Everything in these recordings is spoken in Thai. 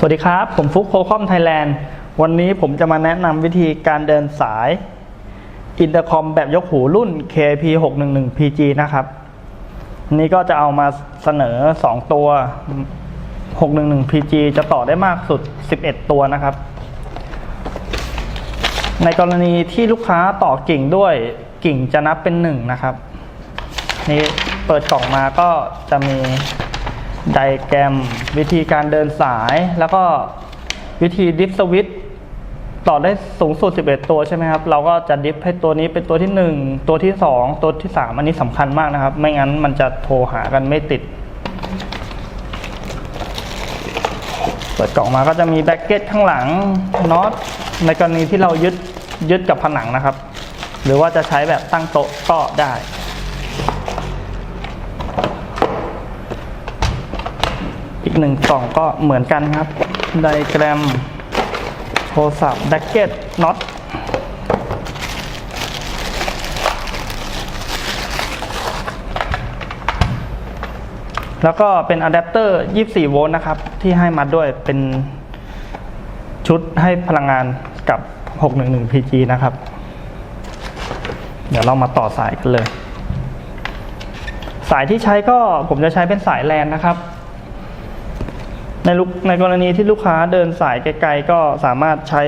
สวัสดีครับ ผมฟุกโคคอมไทยแลนด์วันนี้ผมจะมาแนะนำวิธีการเดินสายอินเตอร์คอมแบบยกหูรุ่น KP 611 PG นะครับ นี่ก็จะเอามาเสนอ 2 ตัว 611 PG จะต่อได้มากสุด 11 ตัวนะครับ ในกรณีที่ลูกค้าต่อกิ่งด้วยกิ่งจะนับเป็น 1 นะครับ นี่เปิดกล่องมาก็จะมี ไดแกรม วิธีการเดินสาย แล้วก็วิธีดิฟสวิตต่อได้สูงสุด 11 ตัวใช่ไหมครับ เราก็จะดิฟให้ตัวนี้เป็นตัวที่ 1 ตัวที่ 2 ตัวที่ 3 อันนี้สำคัญมากนะครับ ไม่งั้นมันจะโทรหากันไม่ติด เปิดกล่องมาก็จะมีแบ็กเก็ตข้างหลังน็อตในกรณีที่เรายึดยึดกับผนังนะครับ หรือว่าจะใช้แบบตั้งโต๊ะก็ได้ หนึ่งกล่องก็เหมือนกันครับ ไดแกรม โทรศัพท์แบ็กเก็ตน็อตแล้วก็เป็นอะแดปเตอร์ 24 โวลต์นะครับ ที่ให้มาด้วยเป็นชุดให้พลังงานกับ 611 PG นะครับ เดี๋ยวเรามาต่อสายกันเลย สายที่ใช้ก็ผมจะใช้เป็นสายแลนนะครับ ในลูกในกรณีที่ลูกค้าเดินสายไกลๆก็สามารถใช้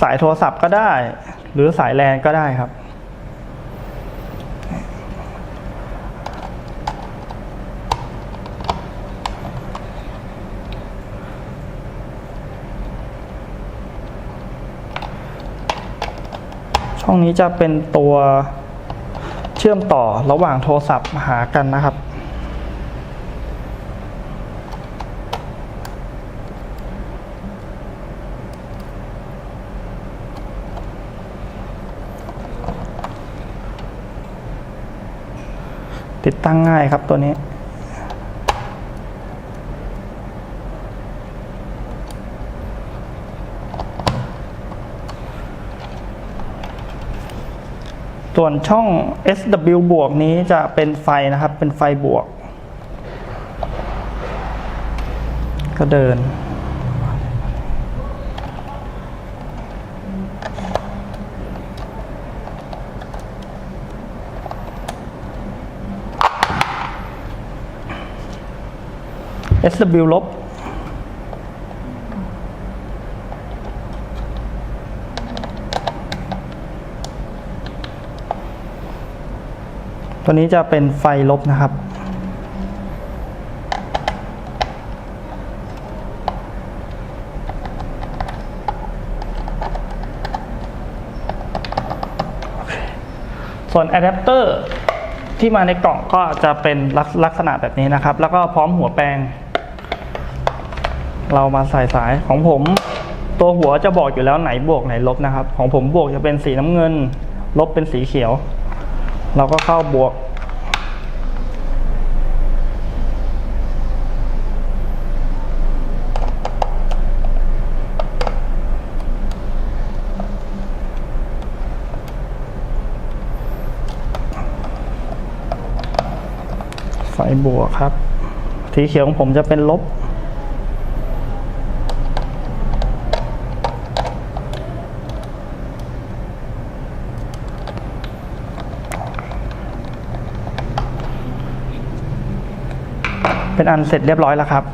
สายโทรศัพท์ก็ได้ หรือสายแลนก็ได้ครับ ช่องนี้จะเป็นตัวเชื่อมต่อระหว่างโทรศัพท์หากันนะครับ ติดตั้งง่ายครับตัวนี้ ส่วนช่อง SW บวกนี้จะเป็นไฟนะครับ เป็นไฟบวก ก็เดิน SW ลบ ตัวนี้จะเป็นไฟลบนะครับ ส่วนอะแดปเตอร์ที่มาในกล่องก็จะเป็นลักลักษณะแบบนี้นะครับ แล้วก็พร้อมหัวแปลง เรามาใส่สายของผม ตัวหัวจะบอกอยู่แล้วไหนบวกไหนลบนะครับ ของผมบวกจะเป็นสีน้ำเงิน ลบเป็นสีเขียว เราก็เข้าบวกไฟบวกครับสีเขียวของผมจะเป็นลบ เป็นอันเสร็จเรียบร้อยแล้วครับ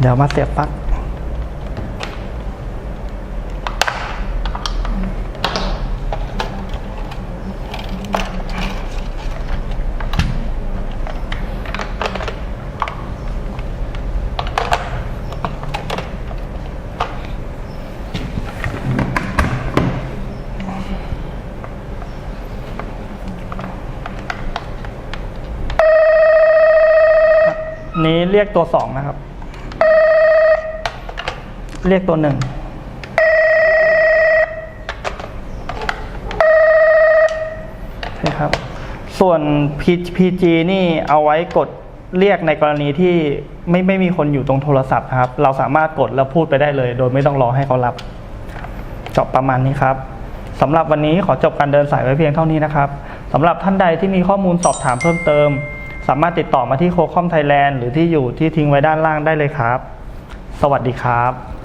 เดี๋ยวมาเสียบปลั๊ก นี้เรียกตัวสองนะครับ เรียกตัวหนึ่งใช่ครับ ส่วน P- PG นี่เอาไว้กดเรียกในกรณีที่ไม่ไม่มีคนอยู่ตรงโทรศัพท์ครับ เราสามารถกดแล้วพูดไปได้เลย โดยไม่ต้องรอให้เขารับ จบประมาณนี้ครับสำหรับวันนี้ขอจบการเดินสายไว้เพียงเท่านี้นะครับสำหรับท่านใดที่มีข้อมูลสอบถามเพิ่มเติม สามารถติดต่อมาที่โคคอมไทยแลนด์หรือที่อยู่ที่ทิ้งไว้ด้านล่างได้เลยครับ สวัสดีครับ